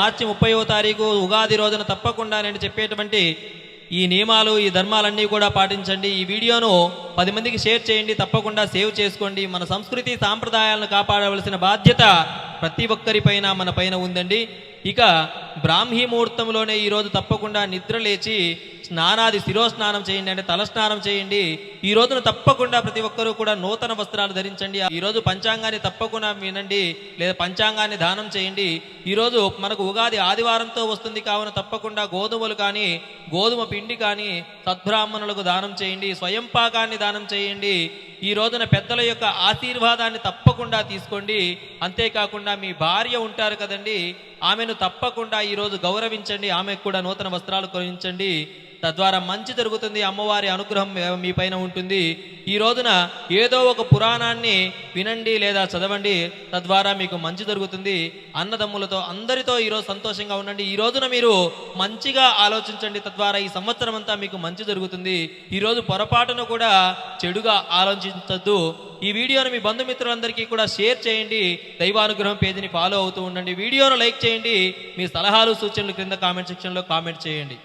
మార్చి ముప్పైవ తారీఖు ఉగాది రోజున తప్పకుండా నేను చెప్పేటువంటి ఈ నియమాలు ఈ ధర్మాలన్నీ కూడా పాటించండి. ఈ వీడియోను పది మందికి షేర్ చేయండి. తప్పకుండా సేవ్ చేసుకోండి. మన సంస్కృతి సాంప్రదాయాలను కాపాడవలసిన బాధ్యత ప్రతి ఒక్కరిపైన మన పైన ఉందండి. ఇక బ్రాహ్మీ ముహూర్తంలోనే ఈరోజు తప్పకుండా నిద్ర లేచి స్నానాది శిరోస్నానం చేయండి అంటే తలస్నానం చేయండి. ఈ రోజున తప్పకుండా ప్రతి ఒక్కరూ కూడా నూతన వస్త్రాలు ధరించండి. ఈ రోజు పంచాంగాన్ని తప్పకుండా వినండి. లేదా పంచాంగాన్ని దానం చేయండి. ఈ రోజు మనకు ఉగాది ఆదివారంతో వస్తుంది కావున తప్పకుండా గోధుమలు కానీ గోధుమ పిండి కానీ సద్బ్రాహ్మణులకు దానం చేయండి. స్వయం పాకాన్ని దానం చేయండి. ఈ రోజున పెద్దల యొక్క ఆశీర్వాదాన్ని తప్పకుండా తీసుకోండి. అంతేకాకుండా మీ భార్య ఉంటారు కదండి. ఆమెను తప్పకుండా ఈరోజు గౌరవించండి. ఆమెకు కూడా నూతన వస్త్రాలు కొనించండి. తద్వారా మంచి జరుగుతుంది అమ్మవారి అనుగ్రహం మీ పైన ఉంటుంది. ఈ రోజున ఏదో ఒక పురాణాన్ని వినండి లేదా చదవండి. తద్వారా మీకు మంచి జరుగుతుంది. అన్నదమ్ములతో అందరితో ఈరోజు సంతోషంగా ఉండండి. ఈ రోజున మీరు మంచిగా ఆలోచించండి. తద్వారా ఈ సంవత్సరం అంతా మీకు మంచి జరుగుతుంది. ఈరోజు పొరపాటును కూడా చెడుగా ఆలోచించద్దు. ఈ వీడియోను మీ బంధుమిత్రులందరికీ కూడా షేర్ చేయండి. దైవానుగ్రహం పేజీని ఫాలో అవుతూ ఉండండి. వీడియోను లైక్ చేయండి. మీ సలహాలు సూచనలు క్రింద కామెంట్ సెక్షన్లో కామెంట్ చేయండి.